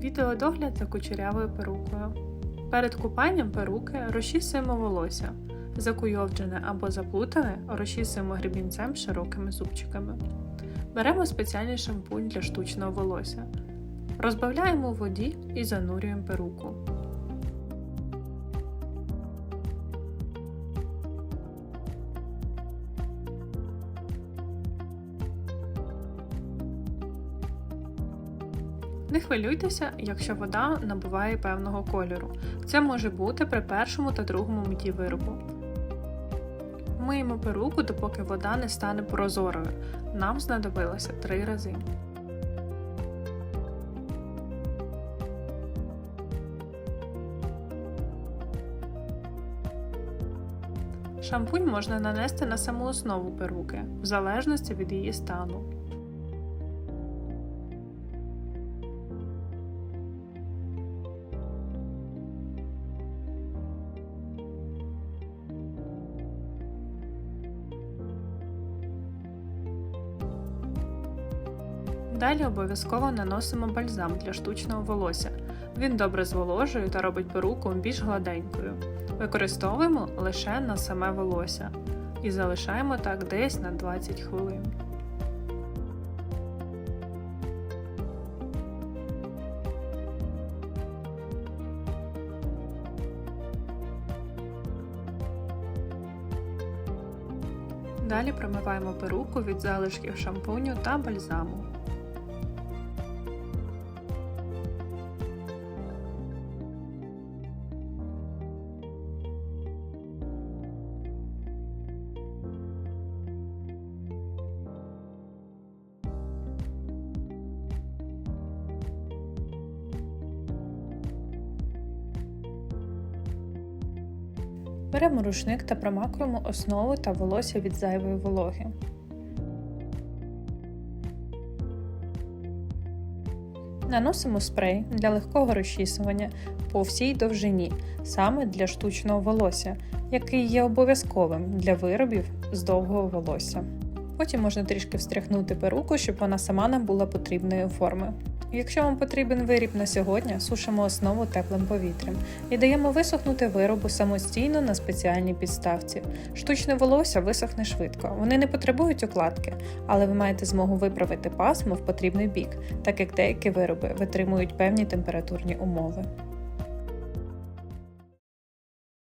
Відеодогляд за кучерявою перукою. Перед купанням перуки розчісуємо волосся. Закуйовджене або заплутане розчісуємо гребінцем широкими зубчиками. Беремо спеціальний шампунь для штучного волосся. Розбавляємо в воді і занурюємо перуку. Не хвилюйтеся, якщо вода набуває певного кольору. Це може бути при першому та другому митті виробу. Миємо перуку, допоки вода не стане прозорою. Нам знадобилося три рази. Шампунь можна нанести на саму основу перуки, в залежності від її стану. Далі обов'язково наносимо бальзам для штучного волосся. Він добре зволожує та робить перуку більш гладенькою. Використовуємо лише на саме волосся і залишаємо так десь на 20 хвилин. Далі промиваємо перуку від залишків шампуню та бальзаму. Беремо рушник та промакуємо основу та волосся від зайвої вологи. Наносимо спрей для легкого розчісування по всій довжині, саме для штучного волосся, який є обов'язковим для виробів з довгого волосся. Потім можна трішки встряхнути перуку, щоб вона сама набула потрібної форми. Якщо вам потрібен виріб на сьогодні, сушимо основу теплим повітрям і даємо висохнути виробу самостійно на спеціальній підставці. Штучне волосся висохне швидко, вони не потребують укладки, але ви маєте змогу виправити пасмо в потрібний бік, так як деякі вироби витримують певні температурні умови.